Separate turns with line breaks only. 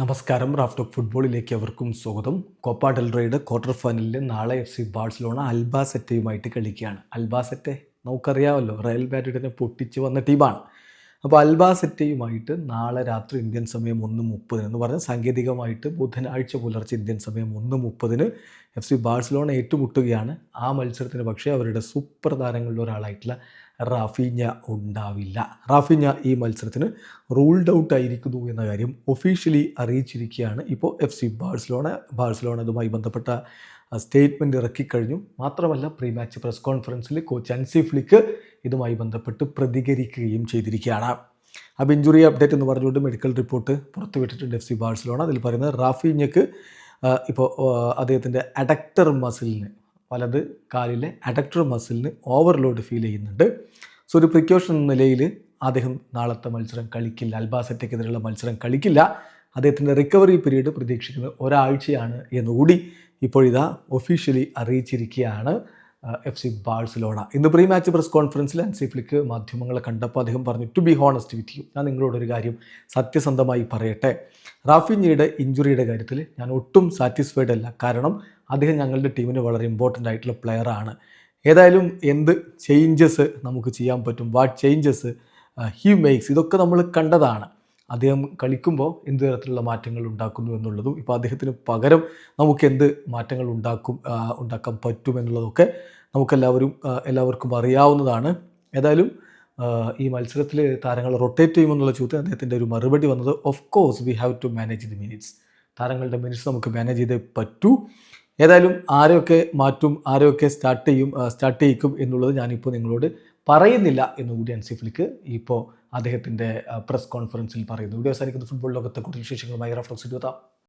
നമസ്കാരം. Raft of ഫുട്ബോളിലേക്ക് അവർക്കും സ്വാഗതം. കോപ്പ ഡെൽറയുടെ ക്വാർട്ടർ ഫൈനലിൽ നാളെ എഫ് സി ബാഴ്സലോണ അൽബാസെറ്റയുമായിട്ട് കളിക്കുകയാണ്. അൽബാസെറ്റെ നമുക്കറിയാമല്ലോ റയൽ മാഡ്രിഡിനെ പൊട്ടിച്ച് വന്ന ടീമാണ്. അപ്പോൾ അൽബാസെറ്റയുമായിട്ട് നാളെ രാത്രി ഇന്ത്യൻ സമയം ഒന്ന് മുപ്പതിന് എന്ന് പറഞ്ഞാൽ സാങ്കേതികമായിട്ട് ബുധനാഴ്ച പുലർച്ചെ ഇന്ത്യൻ സമയം ഒന്ന് മുപ്പതിന് എഫ് സി ബാഴ്സലോണ ഏറ്റുമുട്ടുകയാണ്. ആ മത്സരത്തിന് പക്ഷേ അവരുടെ സൂപ്പർ താരങ്ങളിൽ ഒരാളായിട്ടുള്ള റാഫിഞ്ഞ ഉണ്ടാവില്ല. റാഫിഞ്ഞ ഈ മത്സരത്തിന് റൂൾഡ് ഔട്ട് ആയിരിക്കുന്നു എന്ന കാര്യം ഒഫീഷ്യലി അറിയിച്ചിരിക്കുകയാണ്. ഇപ്പോൾ എഫ് സി ബാഴ്സലോണ ബാഴ്സലോണ അതുമായി ബന്ധപ്പെട്ട സ്റ്റേറ്റ്മെന്റ് ഇറക്കിക്കഴിഞ്ഞു. മാത്രമല്ല പ്രീ മാച്ച് പ്രസ് കോൺഫറൻസിൽ കോച്ച് അൻസി ഫ്ലിക്ക് ഇതുമായി ബന്ധപ്പെട്ട് പ്രതികരിക്കുകയും ചെയ്തിരിക്കുകയാണ്. അപ്പോൾ ഇഞ്ചുറി അപ്ഡേറ്റ് എന്ന് പറഞ്ഞുകൊണ്ട് മെഡിക്കൽ റിപ്പോർട്ട് പുറത്തുവിട്ടിട്ടുണ്ട് എഫ് സി ബാഴ്സലോണ. അതിൽ പറയുന്നത് റാഫീഞ്ഞക്ക് ഇപ്പോൾ അദ്ദേഹത്തിന്റെ അഡക്ടർ മസിലിന് വലത് കാലിലെ അഡക്ടർ മസിലിന് ഓവർലോഡ് ഫീൽ ചെയ്യുന്നുണ്ട്. സോ ഒരു പ്രിക്കോഷൻ എന്ന നിലയിൽ അദ്ദേഹം നാളത്തെ മത്സരം കളിക്കില്ല. അൽബാസറ്റയ്ക്കെതിരെയുള്ള മത്സരം കളിക്കില്ല. അദ്ദേഹത്തിന്റെ റിക്കവറി പീരീഡ് പ്രതീക്ഷിക്കുന്നത് ഒരാഴ്ചയാണ് എന്നുകൂടി ഇപ്പോഴിതാ ഒഫീഷ്യലി അറിയിച്ചിരിക്കുകയാണ്. F C Barcelona. ഇന്ന് പ്രീ മാച്ച് പ്രസ് കോൺഫറൻസിൽ അൻസി ഫ്ലിക്ക് മാധ്യമങ്ങളെ കണ്ടപ്പോൾ അദ്ദേഹം പറഞ്ഞു to be honest with you ഞാൻ നിങ്ങളോടൊരു കാര്യം സത്യസന്ധമായി പറയട്ടെ. റാഫിഞ്ഞയുടെ ഇഞ്ചുറിയുടെ കാര്യത്തിൽ ഞാൻ ഒട്ടും സാറ്റിസ്ഫൈഡ് അല്ല. കാരണം അദ്ദേഹം ഞങ്ങളുടെ ടീമിന് വളരെ ഇമ്പോർട്ടന്റ് ആയിട്ടുള്ള പ്ലെയറാണ് ഏതായാലും എന്ത് ചേഞ്ചസ് നമുക്ക് ചെയ്യാൻ പറ്റും വാട്ട് ചേഞ്ചസ് ഹി മേക്സ് ഇതൊക്കെ നമ്മൾ കണ്ടതാണ്. അദ്ദേഹം കളിക്കുമ്പോൾ എന്ത് തരത്തിലുള്ള മാറ്റങ്ങൾ ഉണ്ടാക്കുന്നു എന്നുള്ളതും ഇപ്പോൾ അദ്ദേഹത്തിന് പകരം നമുക്ക് എന്ത് മാറ്റങ്ങൾ ഉണ്ടാക്കും ഉണ്ടാക്കാൻ പറ്റും എന്നുള്ളതൊക്കെ നമുക്കെല്ലാവരും എല്ലാവർക്കും അറിയാവുന്നതാണ്. ഏതായാലും ഈ മത്സരത്തിൽ താരങ്ങൾ റൊട്ടേറ്റ് ചെയ്യുമെന്നുള്ള ചോദ്യം അദ്ദേഹത്തിന്റെ ഒരു മറുപടി വന്നത് of course we have to manage the minutes താരങ്ങളുടെ മിനിറ്റ്സ് നമുക്ക് മാനേജ് ചെയ്തേ പറ്റൂ. ഏതായാലും ആരെയൊക്കെ മാറ്റും ആരെയൊക്കെ സ്റ്റാർട്ട് ചെയ്യും സ്റ്റാർട്ട് ചെയ്യിക്കും എന്നുള്ളത് ഞാനിപ്പോൾ നിങ്ങളോട് പറയുന്നില്ല എന്ന് എന്നുകൂടി അൻസിഫ്ലിക്ക് ഇപ്പോൾ അദ്ദേഹത്തിന്റെ പ്രസ് കോൺഫറൻസിൽ പറയുന്നു. ഇവിടെ അവസാനിക്കുന്ന ഫുട്ബോൾ ലോകത്തെ കൂടുതൽ വിശേഷങ്ങളുമായി റഫ്ലക്സ് എടുത്താം